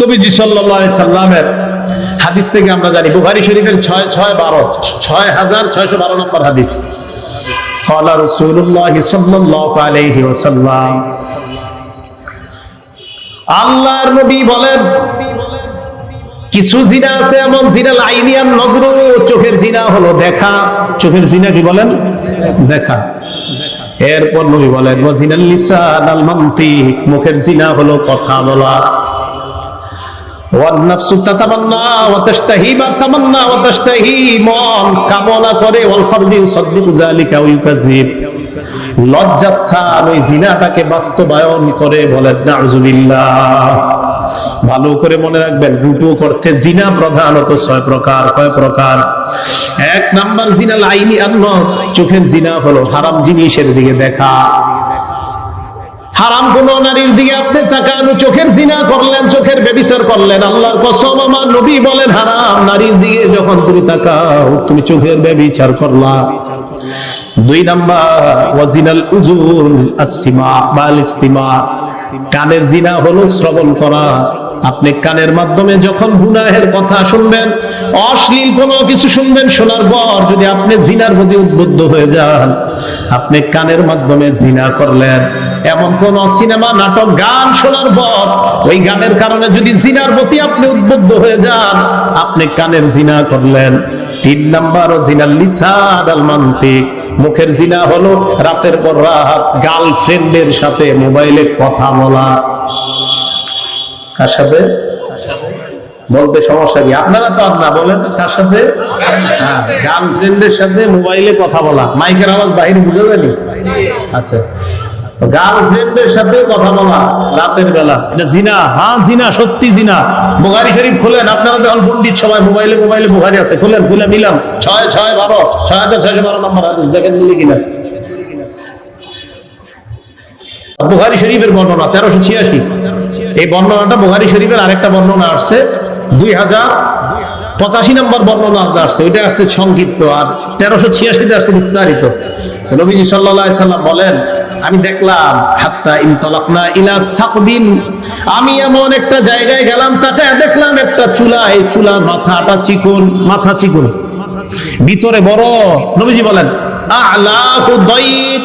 নবীজি সাল্লাহ সাল্লামের হাদিস থেকে আমরা জানি বুহারি শরীফের ছয় ছয় বারো, ছয় হাজার ছয়শো বারো নম্বর হাদিস। চোখের জিনা হলো দেখা। চোখের জিনা কি বলেন? দেখা। এরপর নবী বলেন মুখের জিনা হলো কথা বলা। والنفس تتمنى وتشتهي ما تمنى وتشتهي মন কামনা করে والفرد يصدق ذلك ويكذب লজ্জাস্থান ওই জিনাটাকে বাস্তবায়ন করে বলেন নাউজুবিল্লাহ ভালো করে মনে রাখবেন রূপক অর্থে জিনা প্রধানত ছয় প্রকার কয় প্রকার এক নাম্বার জিনা লাইনি আর নজ চোখের জিনা হলো হারাম জিনিসের দিকে দেখা হারাম কোন নারীর দিকে আপনি তাকানো, চোখের জিনা করলেন, চোখের বেবিচার করলেন, আল্লাহর কসম, আমার নবী বলেন, হারাম নারীর দিকে যখন তুমি তাকাও, তুমি চোখের বেবিচার করলা। দুই নাম্বার, ওয়াজিনাল উজুল আসিমা বাল ইস্তিমা কানের জিনা হলো শ্রবণ করা। আপনি কানের মাধ্যমে যখন গুনাহের কথা শুনবেন, অশ্লীল কোনো কিছু শুনবেন, শোনার পর যদি আপনি জিনার প্রতি উদ্বুদ্ধ হয়ে যান, আপনি কানের মাধ্যমে জিনা করলেন। এমন কোন সিনেমা, নাটক, গান শোনার পর ওই গানের কারণে যদি জিনার প্রতি আপনি উদ্বুদ্ধ হয়ে যান, আপনি কানের জিনা করলেন। তিন নাম্বার জিনাল লিসান আল মান্তিক। মুখের জিনা হলো রাতের পর রাত, গার্লফ্রেন্ডের সাথে মোবাইলে কথা বলা। কার সাথে বলতে সমস্যা কি? আপনারা তো আর বলেন কার সাথে গার্লফ্রেন্ডের সাথে মোবাইলে কথা বলা। মাইকের আওয়াজ বাইরে বুঝে যায়নি আচ্ছা। গার্লফ্রেন্ডের সাথে কথা বলা, রাতের বেলা। এটা জিনা। হ্যাঁ জিনা, সত্যি জিনা। বুখারি শরীফ খুলেন, আপনারা যখন পন্ডিত সবাই, মোবাইলে মোবাইলে বুখারি আছে। খুলেন, খুলে নিলাম ছয় ছয়, বারো। ছয় হাজার ছয়শো বারো নম্বর হাদিস, দেখেন মিলি কিনা। বুখারি শরীফের বর্ণনা, তেরোশো ছিয়াশি। এই বর্ণনাটা বুখারি শরীফের আরেকটা বর্ণনা আসছে। দুই হাজার পঁচাশি নম্বর বর্ণনা আসছে ওইটা আসছে সংক্ষিপ্ত আর তেরোশো ছিয়াশিতে আসছে বিস্তারিত। নবীজি সাল্লাহ সাল্লাম বলেন, আমি দেখলাম, হাত্তা ইনতলাকনা ইলা সাকবিন, আমি এমন একটা জায়গায় গেলাম তাতে দেখলাম একটা চুলা, এই চুলার মাথাটা চিকন, মাথা চিকন, ভিতরে বড়। নবীজি বলেন দাইক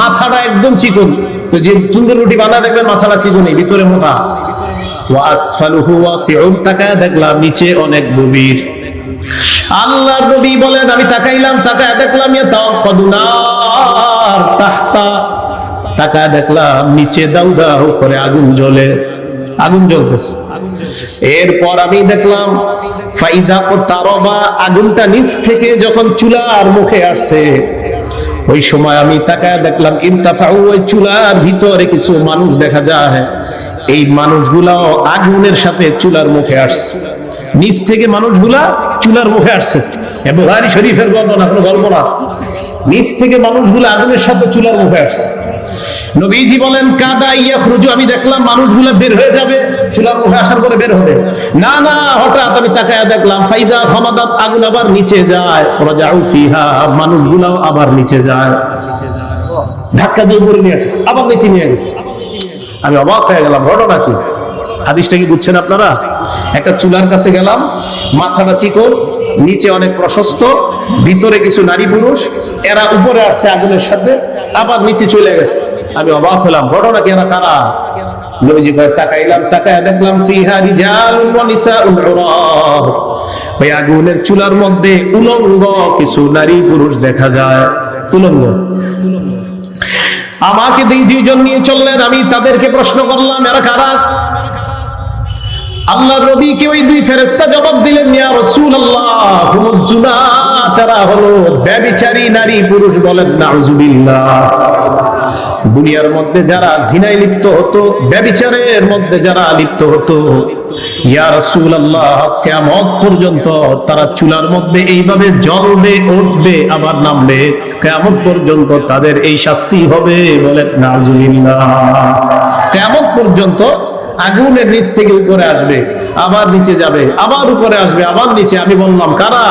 মাথাটা একদম চিকন। তো যে তুন্দুর রুটি বানা দেখবেন, মাথাটা চিকনই ভিতরে মোটা। তাকায় দেখলাম নিচে অনেক বলেন, আমি তাকাইলাম, তাকায় দেখলাম তাকায় দেখলাম, নিচে আগুন জ্বলে। আগুন জ্বলতেছে। এরপর আমি দেখলাম, ফাইদা ও তারবা আগুনটা নিচ থেকে যখন চুলার মুখে আসছে ওই সময় আমি তাকায় দেখলাম, ইনতাফাউ, ওই চুলার ভিতরে কিছু মানুষ দেখা যায়। এই মানুষগুলাও আগুনের সাথে চুলার মুখে আসছে। নিচ থেকে মানুষগুলা চুলার মুখে আসছে। বুহারি শরীফের বর্ণনা, কোনো গল্প না। নিচ থেকে মানুষগুলো আগুনের সাথে চুলার মুখে আসছে। নবীজি বলেন, কাদা ইয়া খুরুজু আমি দেখলাম মানুষগুলা বের হয়ে যাবে। চুলার আসার পরে বের হবে। না না, হঠাৎ আমি তাকায় দেখলাম ফাইদা ক্ষমতাত আগুন আবার নিচে যায়। ফিহা, মানুষগুলাও আবার নিচে যায়। ধাক্কা দিয়ে নিয়ে আসছে, আবার নিচে নিয়ে গেছে। আমি অবাক হয়ে গেলাম, ঘটনা কি? হাদিসটা কি বুঝছেন আপনারা? একটা চুলার কাছে গেলাম, মাথাটা চিকন, নিচে অনেক প্রশস্ত, ভিতরে কিছু নারী পুরুষ, এরা উপরে আসছে আগুনের সাথে, আবার নিচে চলে গেছে। আমি অবাক হলাম, ঘটনা কি এরা কারা? চুলার মধ্যে উলঙ্গ কিছু নারী পুরুষ দেখা যায়। উলঙ্গ। আমাকে দুই দুইজন নিয়ে চললেন, আমি তাদেরকে প্রশ্ন করলাম, এরা কারা? আল্লাহ রবি নবীকে ওই দুই ফেরেশতা জবাব দিলেন তারা হলো ব্যভিচারী নারী পুরুষ বলেন, নাউজুবিল্লাহ। দুনিয়ার মধ্যে যারা ঝিনাই লিপ্ত হতো, ব্যবিচারের মধ্যে যারা লিপ্ত হতো কিয়ামত পর্যন্ত তারা চুলার মধ্যে এইভাবে জ্বলবে, উঠবে, আবার নামবে। কিয়ামত পর্যন্ত তাদের এই শাস্তি হবে বলেন নাউজুবিল্লাহ কিয়ামত পর্যন্ত আগুনের নিচ থেকে উপরে আসবে, আবার নিচে যাবে, আবার উপরে আসবে, আবার নিচে। আমি বললাম, কারা?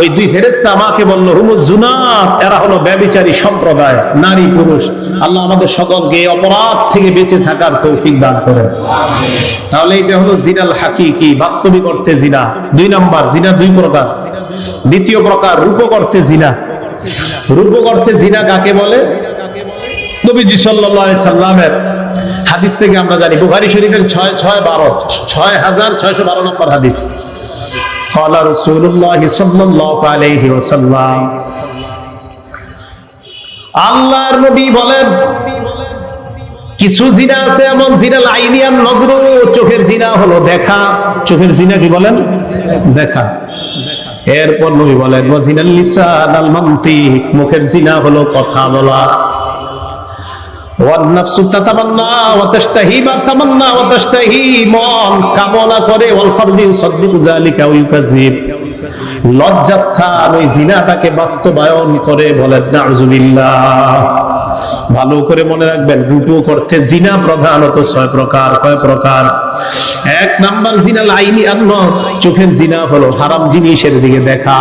ওই দুই ফেরেস্তা আমাকে বলল হুমুজ জুনাত এরা হলো ব্যবিচারী সম্প্রদায়, নারী পুরুষ। আল্লাহ আমাদের সকলকে অপরাধ থেকে বেঁচে থাকার তৌফিক দান করে। তাহলে এটা হলো জিনাল হাকিকি, বাস্তবিক অর্থে জিনা। দুই নাম্বার, জিনা দুই প্রকার। দ্বিতীয় প্রকার, রূপক অর্থে জিনা। রূপক অর্থে জিনা কাকে বলে? নবীজি সাল্লাল্লাহু আলাইহি সাল্লামের হাদিস থেকে আমরা জানি বুখারী শরীফের ছয় ছয় বারো ছয় হাজার ছয়শো বারো নম্বর হাদিস قال رسول الله صلى الله عليه وسلم আল্লাহর নবী বলেন কিছু জিনা আছে এমন জিনা লাইনিয়ান নজর চোখের জিনা হলো দেখা চোখের জিনা কি বলেন দেখা এরপর নবী বলেন ওয়াজিনাল লিসান আল মানতিক মুখের জিনা হলো কথা বলা والنفس تتمنى وتشتهي ما تمنى وتشتهي মন কামনা করে والفرد يصدق ذلك ويكذب লজ্জাস্থান ওই জিনাটাকে বাস্তবায়ন করে বলেন নাউজুবিল্লাহ ভালো করে মনে রাখবেন রুটু করতে জিনা প্রধানত ছয় প্রকার কয় প্রকার এক নাম্বার জিনা লাইনি আন্নস চোখের জিনা হলো হারাম জিনিসের দিকে দেখা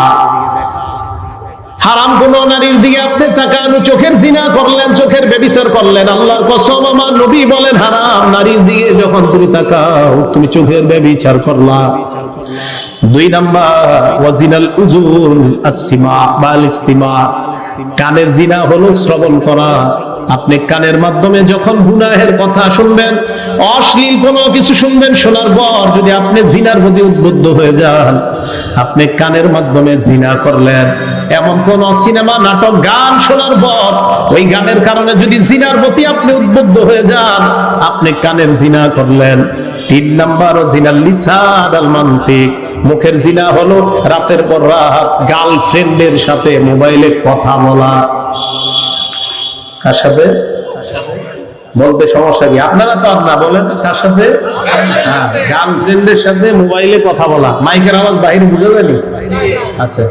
হারাম কোন নারীর দিকে আপনি তাকানো, চোখের জিনা করলেন, চোখের বেবিচার করলেন, আল্লাহর কসম, আমার নবী বলেন, হারাম নারীর দিকে যখন তুমি তাকাও, তুমি চোখের বেবিচার করলা। দুই নাম্বার, ওয়াজিনাল উজুল আসিমা বাল ইস্তিমা কানের জিনা হলো শ্রবণ করা। আপনি কানের মাধ্যমে যখন গুনাহের কথা শুনবেন, অশ্লীল কোনো কিছু শুনবেন, শোনার পর যদি আপনি জিনার প্রতি উদ্বুদ্ধ হয়ে যান, আপনি কানের মাধ্যমে জিনা করলেন। এমন কোন সিনেমা, নাটক, গান শোনার পর ওই গানের কারণে যদি জিনার প্রতি আপনি উদ্বুদ্ধ হয়ে যান, আপনি কানের জিনা করলেন। তিন নাম্বার জিনাল লিসান আল মান্তিক। মুখের জিনা হলো রাতের পর রাত, গার্লফ্রেন্ডের সাথে মোবাইলে কথা বলা। বলতে সমস্যা কি? আপনারা তো আর না বলেন কার সাথে গার্লফ্রেন্ডের সাথে মোবাইলে কথা বলা। মাইকের আওয়াজ বুঝে আচ্ছা।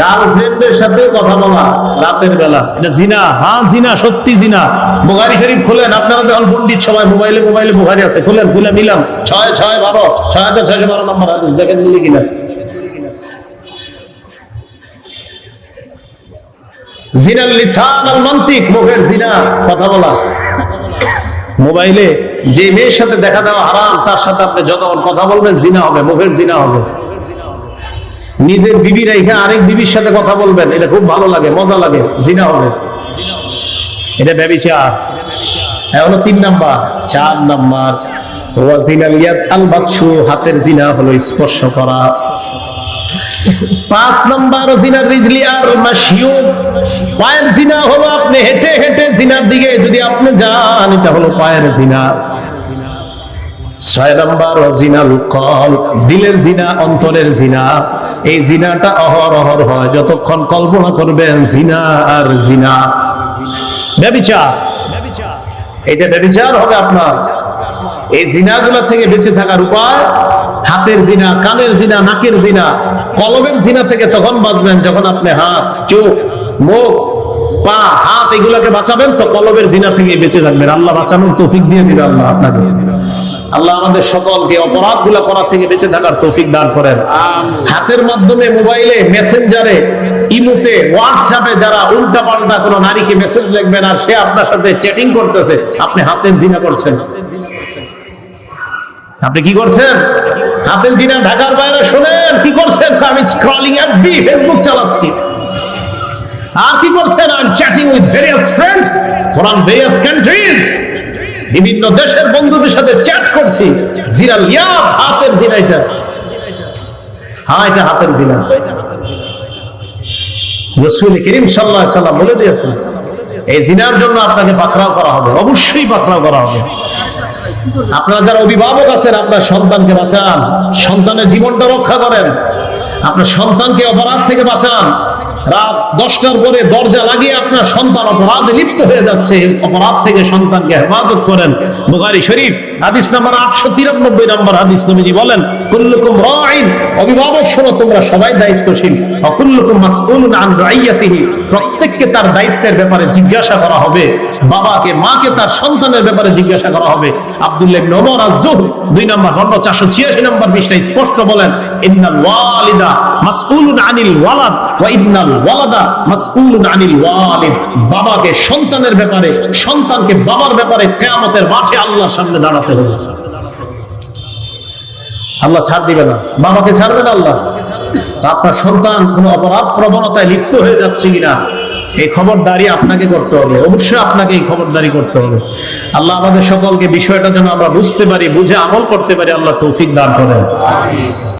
গার্লফ্রেন্ডের সাথে কথা বলা রাতের বেলা। এটা জিনা। হ্যাঁ জিনা, সত্যি জিনা। শরীফ খুলেন। আপনারা তো এখন পন্ডিত সবাই মোবাইলে মোবাইলে বুখারি আছে। খুলেন, খুলে নিলাম। ছয় ছয়, বারো। ছয় হাজার ছয়শো বারো নম্বর দেখেন মিলি কিনা। জিনাল লিসান আল মান্তিক, মুখের জিনা, কথা বলা। মোবাইলে যে মেয়ের সাথে দেখা দেওয়া হারাম, তার সাথে আপনি যতক্ষণ কথা বলবেন, জিনা হবে, মুখের জিনা হবে। নিজের বিবি রেখে আরেক বিবির সাথে কথা বলবেন, এটা খুব ভালো লাগে, মজা লাগে, জিনা হবে। এটা ব্যবিচার। হলো তিন নাম্বার, চার নাম্বার। ওয়াজিনালিয়াত আল বাকশু হাতের জিনা হলো স্পর্শ করা। পাঁচ নাম্বার জিনা রিজলি আর মাশিউ পায়ের জিনা হলো আপনি হেঁটে হেঁটে জিনার দিকে, যদি আপনি যান, এটা হলো পায়ের জিনা। দিলের জিনা, অন্তরের জিনা। এই জিনাটা অহর অহর হয়, যতক্ষণ কল্পনা করবেন জিনা আর জিনা। ব্যবিচার। এটা হবে আপনার। এই জিনাগুলো থেকে বেঁচে থাকার উপায় হাতের জিনা কানের জিনা নাকের জিনা কলমের জিনা থেকে তখন বাঁচবেন যখন আপনি হাত চোখ মুখ পা হাত এগুলাকে বাঁচাবেন তো কলমের জিনা থেকে বেঁচে থাকবেন। আল্লাহ বাঁচানোর তৌফিক দিয়ে দিবে আল্লাহ আপনাকে। আল্লাহ আমাদের সকলকে অপরাধগুলা করা থেকে বেঁচে থাকার তৌফিক দান করেন। হাতের মাধ্যমে মোবাইলে মেসেঞ্জারে ইমুতে হোয়াটসঅ্যাপে যারা উল্টা পাল্টা কোনো নারীকে মেসেজ লিখবেন আর সে আপনার সাথে চ্যাটিং করতেছে আপনি হাতের জিনা করছেন। আপনি কি করছেন? হাতের জিনা ঢাকার বাইরে শোনেন, কি করছেন? আমি স্ক্রলিং এফবি ফেসবুক চালাচ্ছি। আর কি করছেন? I am chatting with various friends from various countries বিভিন্ন দেশের বন্ধুদের সাথে চ্যাট করছি। জিরাল ইয়া হাতের জিনা এটা হ্যাঁ এটা হাতের জিনা রসুল করিম সাল্লাহ সাল্লাম বলে দিয়েছেন, এই জিনার জন্য আপনাকে পাকড়াও করা হবে। অবশ্যই পাকড়াও করা হবে। আপনারা যারা অভিভাবক আছেন, আপনার সন্তানকে বাঁচান। সন্তানের জীবনটা রক্ষা করেন। আপনার সন্তানকে অপরাধ থেকে বাঁচান। রাত দশটার পরে দরজা লাগিয়ে আপনার সন্তান অপরাধে লিপ্ত হয়ে যাচ্ছে। অপরাধ থেকে সন্তানকে হেফাজত করেন। বুখারী শরীফ হাদিস নাম্বার আটশো তিরানব্বই নম্বর হাদিস নবীজি বলেন, কুল্লুকুম রাইন অভিভাবক শোনো, তোমরা সবাই দায়িত্বশীল। অকুল্লুকুম আন রাইয়াতিহি প্রত্যেককে তার দায়িত্বের ব্যাপারে জিজ্ঞাসা করা হবে। বাবাকে, মাকে, তার সন্তানের ব্যাপারে জিজ্ঞাসা করা হবে। আব্দুল্লাহ ইবনে নম্বর খন্ড 486 নম্বর পৃষ্ঠায় স্পষ্ট বলেন, ইন্নাল ওয়ালিদা আনিল ওয়ালাদ ওয়া ইন্নাল ওয়ালাদা মাসউলুন আনিল ওয়ালিদ বাবাকে, সন্তানের ব্যাপারে, সন্তানকে বাবার ব্যাপারে কিয়ামতের মাঠে আল্লাহর সামনে দাঁড়াতে হবে আল্লাহ ছাড় দিবে না। বাবাকে ছাড়বে না আল্লাহ? আপনার সন্তান কোন অপরাধ প্রবণতায় লিপ্ত হয়ে যাচ্ছে কিনা, এই খবরদারি আপনাকে করতে হবে। অবশ্যই আপনাকে এই খবরদারি করতে হবে। আল্লাহ আমাদের সকলকে বিষয়টা যেন আমরা বুঝতে পারি, বুঝে আমল করতে পারি, আল্লাহ তৌফিক দান করেন।